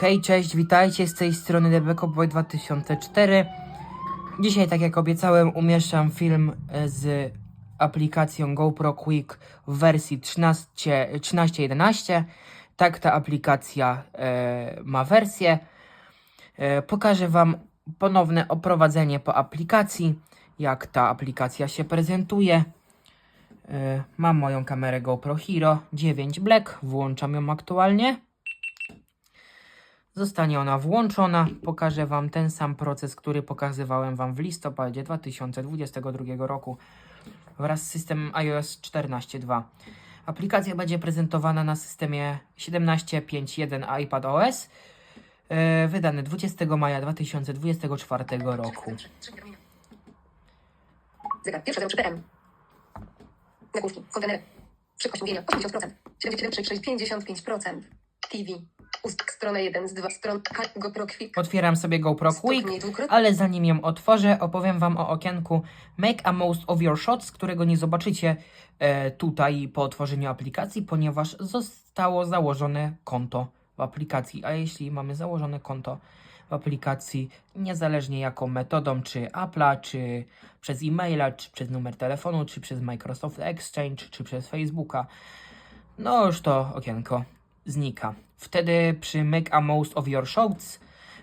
Hej, cześć, witajcie z tej strony DBCowboy 2004. Dzisiaj, tak jak obiecałem, umieszczam film e, z aplikacją GoPro Quick w wersji 13 13.11. Tak ta aplikacja e, ma wersję. E, pokażę Wam ponowne oprowadzenie po aplikacji, jak ta aplikacja się prezentuje. E, mam moją kamerę GoPro Hero 9 Black, włączam ją aktualnie. Zostanie ona włączona. Pokażę Wam ten sam proces, który pokazywałem Wam w listopadzie 2022 roku wraz z systemem iOS 14.2. Aplikacja będzie prezentowana na systemie 17.5.1 iPadOS, e, wydany 20 maja 2024 roku. Zegar pierwszy 03PM. Nagłówki, kontenery. Szybkość mówienia 80%. 77,6, 55%. TV. Ust, strona 1 z 2 stron. GoPro Quick. Otwieram sobie GoPro Quick, ale zanim ją otworzę, opowiem Wam o okienku Make a most of your shots, którego nie zobaczycie e, tutaj po otworzeniu aplikacji, ponieważ zostało założone konto w aplikacji. A jeśli mamy założone konto w aplikacji, niezależnie jaką metodą, czy Apple'a, czy przez e-maila, czy przez numer telefonu, czy przez Microsoft Exchange, czy przez Facebooka, no już to okienko znika. Wtedy przy Make a Most of Your Shots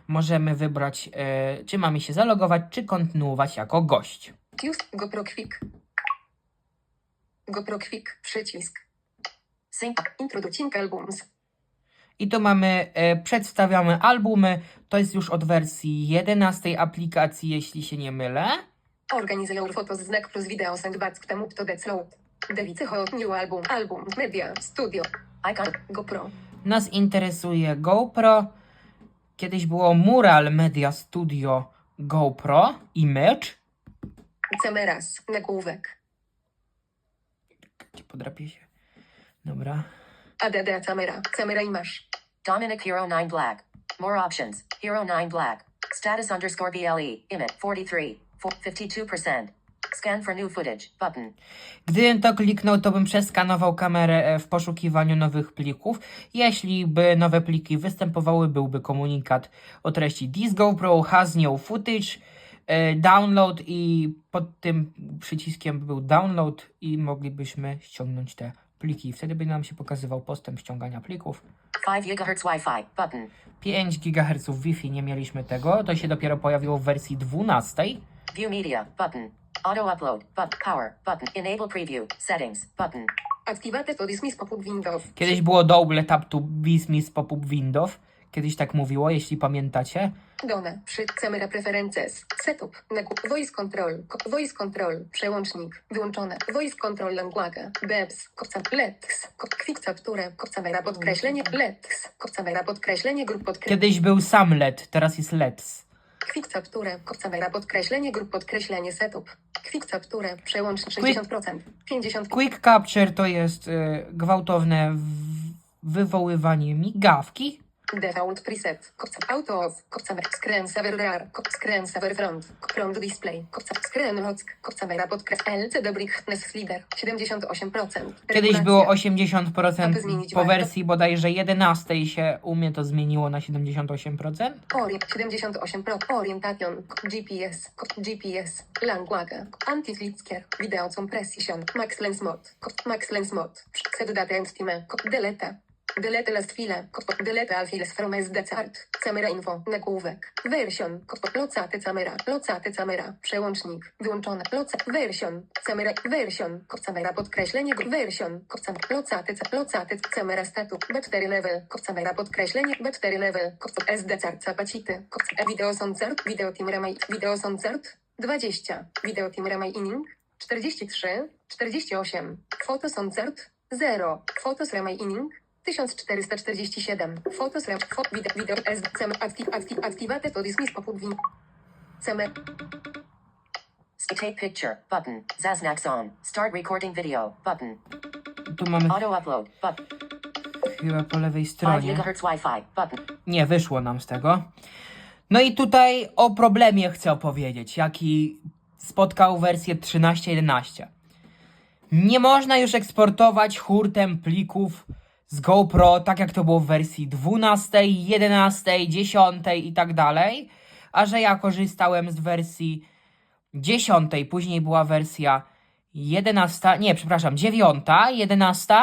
możemy wybrać, e, czy mamy się zalogować, czy kontynuować jako gość. Use GoPro Quick. GoPro Quick. Przycisk. Sync. Introducing albums. I tu mamy, e, przedstawiamy albumy. To jest już od wersji 11 aplikacji, jeśli się nie mylę. Organize your photos znak plus video send back temu to decload. Dewicy hot new album. Album. Media. Studio. Icon. GoPro. Nas interesuje GoPro. Kiedyś było Mural Media Studio GoPro Image. Cameras. Nagłówek. Gdzie podrapię się? Dobra. ADD camera. Camera image. Dominic Hero 9 Black. More options. Hero 9 Black. Status underscore BLE. Emit 43. Four- 52%. Scan for new footage. Button. Gdybym to kliknął, to bym przeskanował kamerę e, w poszukiwaniu nowych plików. Jeśli by nowe pliki występowały, byłby komunikat o treści This GoPro has new footage, e, download i pod tym przyciskiem by był download i moglibyśmy ściągnąć te pliki. Wtedy by nam się pokazywał postęp ściągania plików. 5 GHz Wi-Fi. Button. 5 GHz Wi-Fi nie mieliśmy tego, to się dopiero pojawiło w wersji 12. View media. Button. Auto upload. But power. Button. Enable preview. Settings. Button. Activate to dismiss pop-up window. Kiedyś było double tap to dismiss pop-up window. Kiedyś tak mówiło, jeśli pamiętacie. Done. Przy camera preferences. Setup. Voice control. Ko- Voice control. Przełącznik. Wyłączone. Voice control language. Bebs. Kopca. Let's. Kop- Quick capture. Kopcamera podkreślenie. Let's. Kopcamera podkreślenie grup podkreślenie. Kiedyś był sam LED, teraz jest LEDs. Quick capture. Kopcamera podkreślenie grup podkreślenie setup. Quick capture. Przełącznik Quick- 60%. 50%. Quick Capture to jest y, gwałtowne w- wywoływanie migawki. Default preset. Kopca auto off. Kopca screen saver rear. Screen saver front. Front display. Screen lock. Kopca mera podkres LCD brightness slider. 78%. Kiedyś było Regulacja. 80%, Aby zmienić po wersji bodajże 11 się u mnie to zmieniło na 78%. Ori 78%. Orientation. GPS. GPS. Language. Anti-flitskier. Video compression. Max lens mode. Max lens mode. Set data and steam. Delete. Last file. Delete all files from SD chart. Camera info. Nagłówek. Version. Locaty camera. Locaty camera. Przełącznik. Wyłączone. Loca. Version. Camera. Version. Camera podkreślenie. Version. Locaty. Locaty. Camera statu. B4 level. Camera podkreślenie. B4 level. SD chart. Zapacity. Video sonsart. Video team remake. Video sonsart. 20. Video team remake inning. 43. 48. Foto sonsart. 0. Fotos remake inning. 1447. Fotos rem. Fo, wideo, wideo, s, cem, active, active, activate to dismiss poput win. Ceme, Take picture. Button. Zaznax on. Start recording video. Button. Tu mamy Auto upload. Button. chyba po lewej 5 stronie. GHz Wi-Fi. Button. Nie, wyszło nam z tego. No i tutaj o problemie chcę opowiedzieć, jaki spotkał wersję 13.11. Nie można już eksportować hurtem plików z GoPro, tak jak to było w wersji 12, 11, 10 i tak dalej, a że ja korzystałem z wersji 10, później była wersja 11, nie, przepraszam, 9, 11,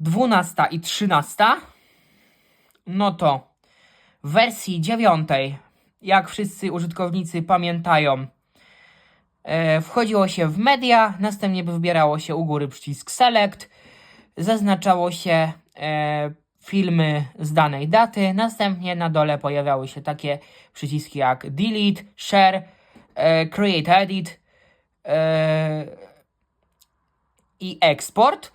12 i 13, no to w wersji 9, jak wszyscy użytkownicy pamiętają, e, wchodziło się w media, następnie wybierało się u góry przycisk select, zaznaczało się e, filmy z danej daty, następnie na dole pojawiały się takie przyciski jak delete, share, e, create edit e, i export.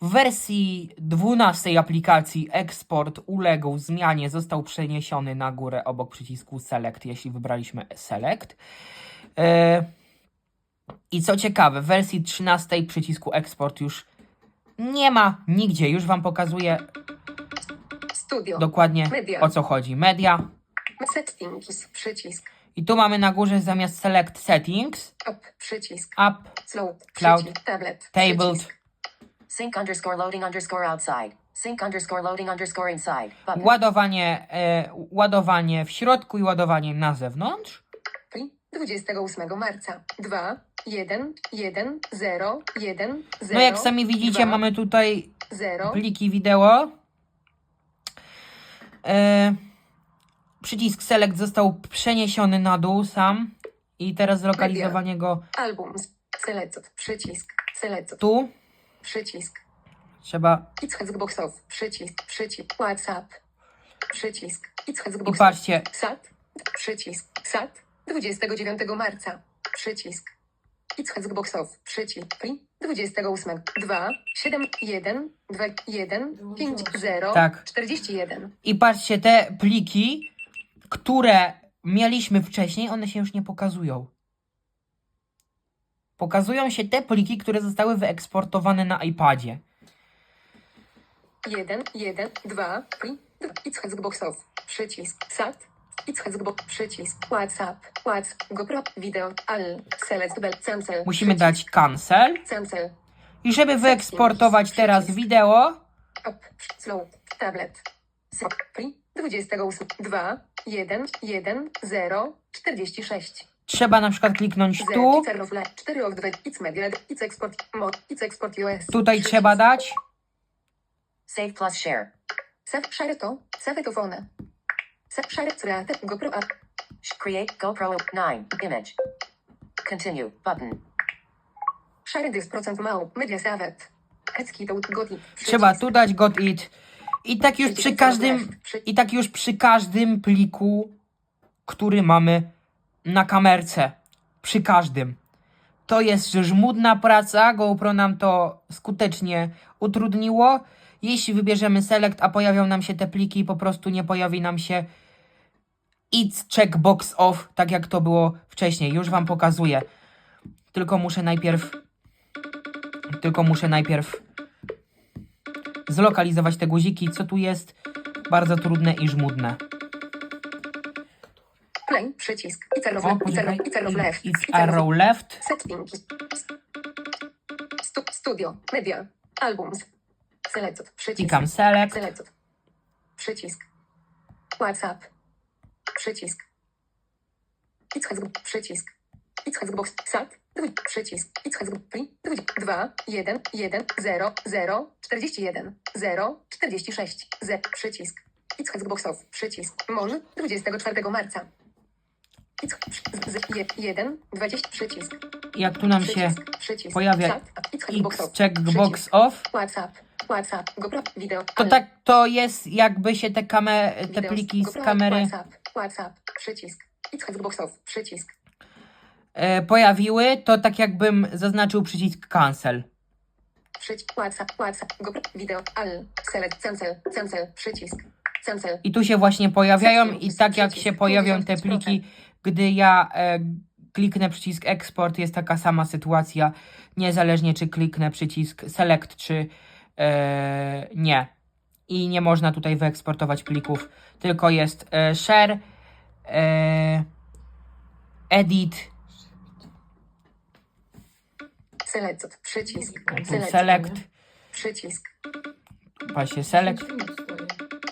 W wersji 12 aplikacji eksport uległ zmianie, został przeniesiony na górę obok przycisku select, jeśli wybraliśmy select. I co ciekawe, w wersji 13 przycisku eksport już nie ma nigdzie. Już Wam pokazuję Studio. dokładnie Media. o co chodzi. Media. Settings. Przycisk. I tu mamy na górze zamiast select settings, Up. Przycisk. up, Cloud. Cloud. Przycisk. Tablet. tabled. Sync underscore loading underscore outside. Sync underscore loading underscore inside. Button. ładowanie, e, ładowanie w środku i ładowanie na zewnątrz. Pli 28 marca. 2, 1, 1, 0, 1, 0. No jak sami widzicie, 2, mamy tutaj 0. pliki wideo. E, przycisk select został przeniesiony na dół sam i teraz zlokalizowanie go Albums. Select. Przycisk. Select. tu. Przycisk. Trzeba It's boxow. Przycisk. Przycisk. WhatsApp. Przycisk. It's i patrzcie, SAT. Przycisk. SAT. 29 marca. Przycisk. It's boxow. Przycisk. Pli 28. 2, 7, 1, 2, 1, 5, 0, Tak. 41. I patrzcie, te pliki, które mieliśmy wcześniej, one się już nie pokazują. Pokazują się te pliki, które zostały wyeksportowane na iPadzie. 1, 1, 2, pli, 2, it's boxow. Przycisk. SAT. It's box. Przycisk. WhatsApp. WhatsApp. GoPro. Wideo. Al. Select. Bell. Cancel. Musimy dać cancel. Cancel. I żeby wyeksportować teraz wideo, Up. Slow. Tablet. Sok. Pli. 28. 2, 1, 1, 0, 46. trzeba na przykład kliknąć tu. It's of 4 of 2. It's media. It's export. Mod. It's export US. Tutaj Przycisk. trzeba dać. Save plus share. Save share to. Save to phone. Share create. GoPro. Sh- Create GoPro 9. Image. Continue. Button. Share this procent mał. Media saved. Ecki to godi. Trzeba tu dać got it. I tak już przy każdym, i tak już przy każdym pliku, który mamy na kamerce. Przy każdym. To jest żmudna praca. GoPro nam to skutecznie utrudniło. Jeśli wybierzemy select, a pojawią nam się te pliki, po prostu nie pojawi nam się it's checkbox off, tak jak to było wcześniej. Już wam pokazuję. Tylko muszę najpierw tylko muszę najpierw zlokalizować te guziki, co tu jest bardzo trudne i żmudne. Play. Przycisk. Arrow O, it's arrow left. It's arrow left. Settings. Stu studio. Media. Albums. Select. Przycisk. Klikam select. Select. Przycisk. WhatsApp. Przycisk. Przycisk. It's box. SAT. Przycisk. Pli. 2, 1, 1, 0, 0, 41, 0, 46. Z. Przycisk. It's boxow. Przycisk. MON. 24 marca. 1, 20. Przycisk. Jak tu nam się Przycisk. Przycisk. pojawia. X checkbox Przycisk. off, WhatsApp. WhatsApp. GoPro. Wideo. to Ale- tak to jest jakby się te, kame, te pliki z kamery WhatsApp, WhatsApp, przycisk. It's boxow, przycisk. e, pojawiły, to tak jakbym zaznaczył przycisk cancel. Przycisk, WhatsApp, WhatsApp, GoPro, wideo, al, select, cancel, cancel, przycisk, cancel. I tu się właśnie pojawiają i tak jak się pojawią te pliki, gdy ja e, kliknę przycisk export, jest taka sama sytuacja, niezależnie czy kliknę przycisk select, czy nie. I nie można tutaj wyeksportować plików, tylko jest e, share, e, edit, Select, przycisk, select, select Przycisk. Patrzcie, select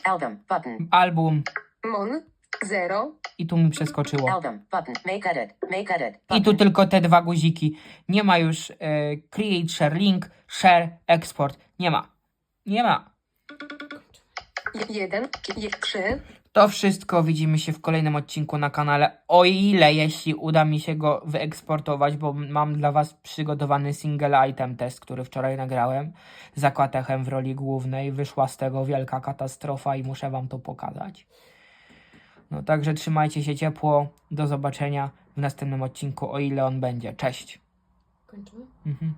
Album. Button. album Mon. 0. i tu mi przeskoczyło. Album. Button. Make edit. Make edit. I tu tylko te dwa guziki. Nie ma już e, create, share link, share, export. Nie ma. Nie ma. 1. 3. To wszystko widzimy się w kolejnym odcinku na kanale. O ile, jeśli uda mi się go wyeksportować, bo mam dla Was przygotowany single item test, który wczoraj nagrałem z Aquatechem w roli głównej. Wyszła z tego wielka katastrofa i muszę Wam to pokazać. No także trzymajcie się ciepło. Do zobaczenia w następnym odcinku, o ile on będzie. Cześć. Kończymy? Mhm.